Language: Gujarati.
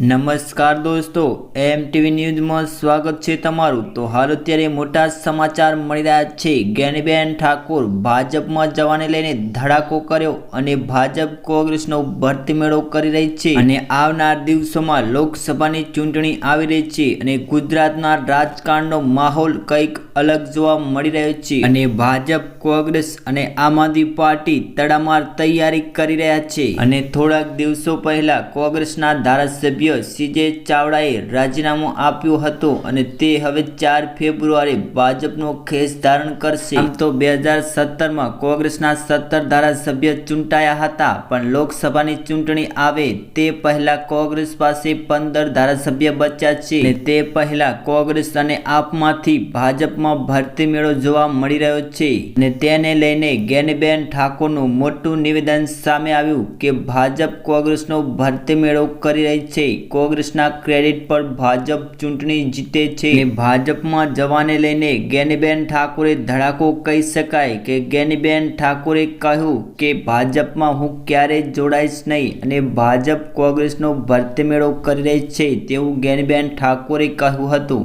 નમસ્કાર દોસ્તો એમ ટીવી ન્યૂઝમાં સ્વાગત છે તમારું. તો હાલ અત્યારે મોટા સમાચાર મળી રહ્યા છે. જ્ઞાનીબેન ઠાકોર ભાજપમાં જવાને લઈને ધડાકો કર્યો અને ભાજપ કોંગ્રેસનો ભરતી મેળો કરી રહી છે. અને આવનાર દિવસોમાં લોકસભાની ચૂંટણી આવી રહી છે અને ગુજરાતના રાજકારણનો માહોલ કંઈક અલગ જોવા મળી રહ્યો છે. અને ભાજપ, કોંગ્રેસ અને આમ આદમી પાર્ટી તડામાર તૈયારી કરી રહ્યા છે. અને થોડાક દિવસો પહેલા કોંગ્રેસના ધારાસભ્ય સીજે ચાવડાએ રાજીનામું આપ્યું હતું અને તે હવે ચાર ફેબ્રુઆરી ભાજપનો ખેસ ધારણ કરશે. તો બે હજાર સત્તરમાં કોંગ્રેસના સત્તર ધારાસભ્ય ચૂંટાયા હતા, પણ લોકસભાની ચૂંટણી આવે તે પહેલા કોંગ્રેસ પાસે પંદર ધારાસભ્ય બચ્યા છે. તે પહેલા કોંગ્રેસ અને આપમાંથી ભાજપમાં ભરતી મેળો જોવા મળી રહ્યો છે. અને તેને લઈને ગેનબેન ઠાકોરનું મોટું નિવેદન સામે આવ્યું કે ભાજપ કોંગ્રેસનો ભરતી મેળો કરી રહી છે. કોંગ્રેસના ક્રેડિટ પર ભાજપ ચૂંટણી જીતે છે. ભાજપમાં જવાને લઈને ગેનીબેન ઠાકોરે ધડાકો કહી શકાય કે ગેનીબેન ઠાકોરે કહ્યું કે ભાજપમાં હું ક્યારેય જોડાઈશ નહીં અને ભાજપ કોંગ્રેસનો ભરતી મેળો કરી રહી છે તેવું ગેનીબેન ઠાકોરે કહ્યું હતું.